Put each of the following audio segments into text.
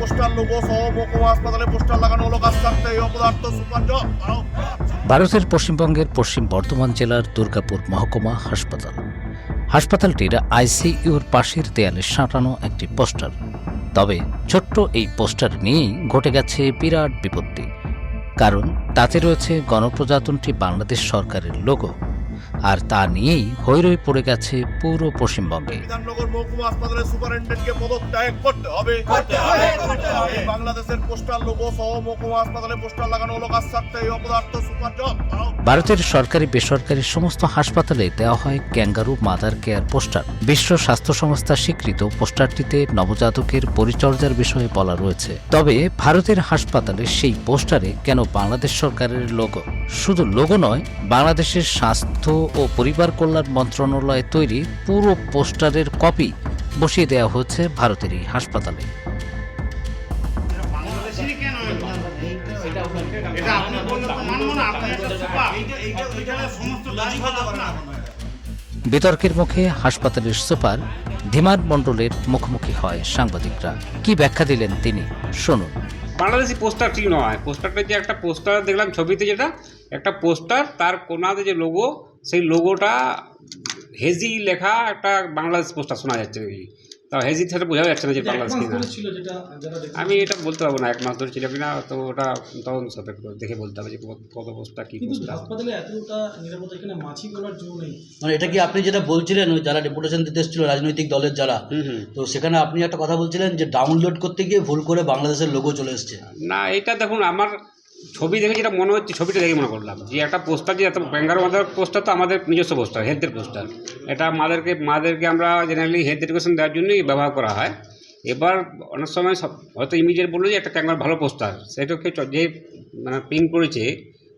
Poster logo সহ মহকুমা হাসপাতালে পোস্টার লাগানো হলো থাকতে এই অপদার্থ ভারতের পশ্চিমবঙ্গের পশ্চিম বর্ধমান জেলার দুর্গাপুর মহকুমা হাসপাতাল। হাসপাতালটির আইসিইউর পাশের দেয়ালে সাঁটানো একটি পোস্টার। তবে ছোট্ট এই পোস্টার নিয়েই ঘটে গেছে বিরাট বিপত্তি। কারণ তাতে রয়েছে গণপ্রজাতন্ত্রী বাংলাদেশ সরকারের লোগো। আর তা নিয়েই হৈরই পড়ে গেছে পুরো পশ্চিমবঙ্গে। বিধাননগর মহকুমা হাসপাতালের সুপারিনটেন্ডেন্টকে পদত্যাগ করতে হবে। বাংলাদেশের পোস্টার লোগো সহ মহকুমা হাসপাতালে পোস্টার লাগানো হলো কাজ এই অপদার্থ সুপার জব ভারতের সরকারি বেসরকারি সমস্ত হাসপাতালে দেওয়া হয় ক্যাঙ্গারু মাদার কেয়ার পোস্টার। বিশ্ব স্বাস্থ্য সংস্থা স্বীকৃত পোস্টারটিতে নবজাতকের পরিচর্যার বিষয়ে বলা রয়েছে। তবে ভারতের হাসপাতালে সেই পোস্টারে কেন বাংলাদেশ সরকারের লোগো শুধু লোগো নয় বাংলাদেশের স্বাস্থ্য ও পরিবার কল্যাণ মন্ত্রণালয় তৈরি পুরো পোস্টারের কপি বসিয়ে দেওয়া হচ্ছে ভারতের এই হাসপাতালে বিতর্কের মুখে হাসপাতালের সুপার ধীমান মণ্ডলের মুখোমুখি হয় সাংবাদিকরা। কি ব্যাখ্যা দিলেন তিনি? শুনুন। বাংলাদেশি পোস্টার ঠিক নয়। পোস্টারটা যে একটা পোস্টার দেখলাম ছবিতে যেটা একটা পোস্টার তার কোনাতে যে লোগো সেই লোগোটা হেজি লেখা একটা বাংলাদেশ পোস্টার শোনা যাচ্ছে। নাকি তা হেজি থেকে বোঝা যাচ্ছে না যে বাংলাদেশ কিনা। আমি এটা বলতে পারব না এক মাস ধরে ছিল কিনা তো ওটা তখন সাপেক্ষ দেখে বলতে হবে যে কত- পোস্টার কী মানে এটা কি আপনি যেটা বলছিলেন ওই যারা ডেপুটেশন দিতে এসেছিল রাজনৈতিক দলের যারা তো সেখানে আপনি একটা কথা বলছিলেন যে ডাউনলোড করতে গিয়ে ভুল করে বাংলাদেশের লোগো চলে এসছে। না এটা দেখুন আমার ছবি দেখে যেটা মনে হচ্ছে, ছবিটা দেখে মনে করলাম। যে একটা পোস্টার যে এত ব্যাঙ্গার মাদার পোস্টার তো আমাদের নিজস্ব পোস্টার হেলথের পোস্টার। এটা মাদেরকে মাদেরকে আমরা জেনারেলি হেলথ এডুকেশন দেওয়ার জন্যই ব্যবহার করা হয়। এবার অনেক সময় সব, হয়তো ইমিডিয়েট বলল যে একটা ক্যাঙ্গার ভালো পোস্টার সেটাকে যে মানে প্রিন্ট করেছে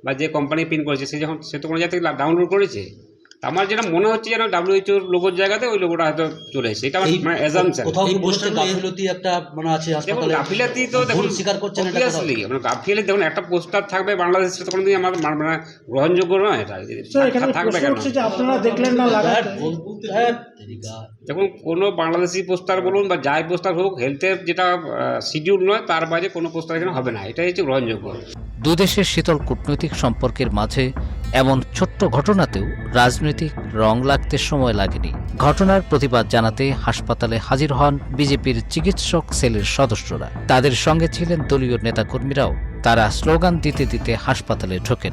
বা যে কোম্পানি প্রিন্ট করেছে, সে যখন, সে তো কোনো জায়গা থেকে ডাউনলোড করেছে। আমার যেটা মনে হচ্ছে যেন ডাব্লিউএইচওর লোগোর জায়গাতে ওই লোগোটা হয়তো চলে এসেছে। এটা আমার মানে অ্যাজামশন কোথাও কি গাফিলতি একটা মানে আছে হাসপাতালে। গাফিলাতি তো দেখুন স্বীকার করছেন এটা? অবভিয়াসলি মানে গাফিলাতি দেখুন একটা পোস্টার থাকবে বাংলাদেশে তো কোনোদিন আমার মানে মানে গ্রহণযোগ্য নয় এটা। থাকবে কেন? আপনারা দেখলেন না বলতে হ্যাঁ, দেখুন কোনো বাংলাদেশি পোস্টার বলুন বা যাই পোস্টার হোক হেলথের যেটা শিডিউল নয় তার বাইরে কোনো পোস্টার এখানে হবে না। এটাই হচ্ছে গ্রহণযোগ্য। দুদেশের শীতল কূটনৈতিক সম্পর্কের মাঝে এমন ছোট্ট ঘটনাতেও রাজনৈতিক রং লাগতে সময় লাগেনি। ঘটনার প্রতিবাদ জানাতে হাসপাতালে হাজির হন বিজেপির চিকিৎসক সেলের সদস্যরা। তাদের সঙ্গে ছিলেন দলীয় নেতাকর্মীরাও। তারা স্লোগান দিতে দিতে হাসপাতালে ঢোকেন।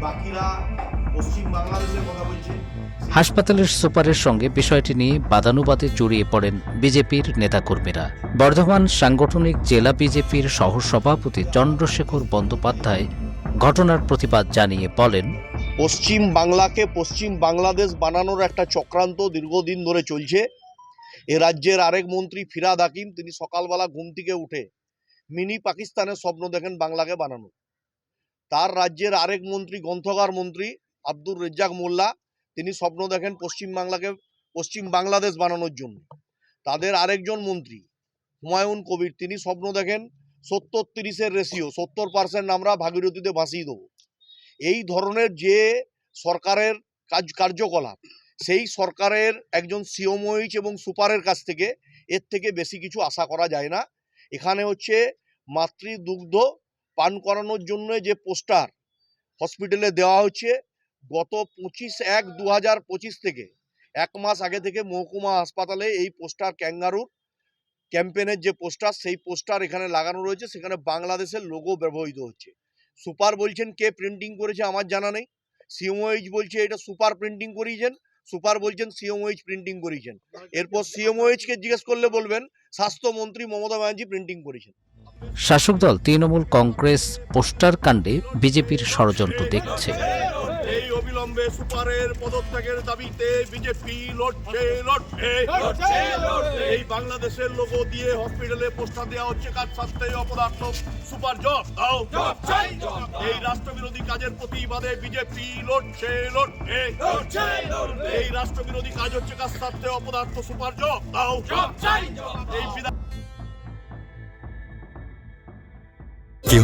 বাকিরা হাসপাতালের সুপারের সঙ্গে বিষয়টি নিয়ে বাদানুবাদে জড়িয়ে পড়েন বিজেপির নেতাকর্মীরা। বর্ধমান সাংগঠনিক জেলা বিজেপির সহসভাপতি চন্দ্রশেখর বন্দ্যোপাধ্যায় ঘটনার প্রতিবাদ জানিয়ে বলেন, পশ্চিম বাংলাকে পশ্চিম বাংলাদেশ বানানোর একটা চক্রান্ত দীর্ঘদিন ধরে চলছে। এ রাজ্যের আরেক মন্ত্রী ফিরাদ হাকিম, তিনি সকালবেলা ঘুম থেকে উঠে মিনি পাকিস্তানের স্বপ্ন দেখেন বাংলাকে বানানো তার রাজ্যের আরেক মন্ত্রী, গ্রন্থকার মন্ত্রী আব্দুর রেজ্জাক মোল্লা। তিনি স্বপ্ন দেখেন পশ্চিম বাংলাকে, পশ্চিম বাংলাদেশ বানানোর জন্য। তাদের আরেকজন মন্ত্রী, হুমায়ুন কবির। তিনি স্বপ্ন দেখেন সত্তর তিরিশের রেশিও, সত্তর পার্সেন্ট আমরা ভাগীরথীতে ভাসিয়ে দেবো। এই ধরনের যে সরকারের কাজ, কার্যকলাপ, সেই সরকারের একজন সিওমোইচ এবং সুপারের কাছ থেকে এর থেকে বেশি কিছু আশা করা যায় না। এখানে হচ্ছে মাতৃদুগ্ধ পান করানোর জন্য যে পোস্টার হসপিটালে দেওয়া হচ্ছে গত পঁচিশ এক দু হাজার পঁচিশ থেকে, এক মাস আগে থেকে মহকুমা হাসপাতালে এই পোস্টার ক্যাঙ্গারুর ক্যাম্পেনের যে পোস্টার, সেই পোস্টার এখানে লাগানো রয়েছে। সেখানে বাংলাদেশের লোগো ব্যবহৃত হচ্ছে। সুপার বলছেন কে প্রিন্টিং করেছে আমার জানা নেই। সিএমওইচ বলছে এটা সুপার প্রিন্টিং করিয়েছেন। সুপার বলছেন সিএমওইচ প্রিন্টিং করিয়েছেন। এরপর সিএমওইচ কে জিজ্ঞেস করলে বলবেন, স্বাস্থ্যমন্ত্রী মমতা ব্যানার্জি প্রিন্টিং করেছেন। শাসক দল তৃণমূল কংগ্রেস পোস্টার কাণ্ডে বিজেপির ষড়যন্ত্র দেখছে। অবিলম্বে সুপারের পদত্যাগের দাবিতে বিজেপি লড়ছে লড়ছে এই বাংলাদেশের লোগো দিয়ে হসপিটালে পোস্টার দেওয়া হচ্ছে কাজ সাথে অপদার্থ সুপার জব। দাও। এই রাষ্ট্রবিরোধী কাজের প্রতিবাদে বিজেপি লড়ছে লড়ছে। এই রাষ্ট্রবিরোধী কাজ হচ্ছে কাজ সাথে অপদার্থ সুপার জব। দাও। এই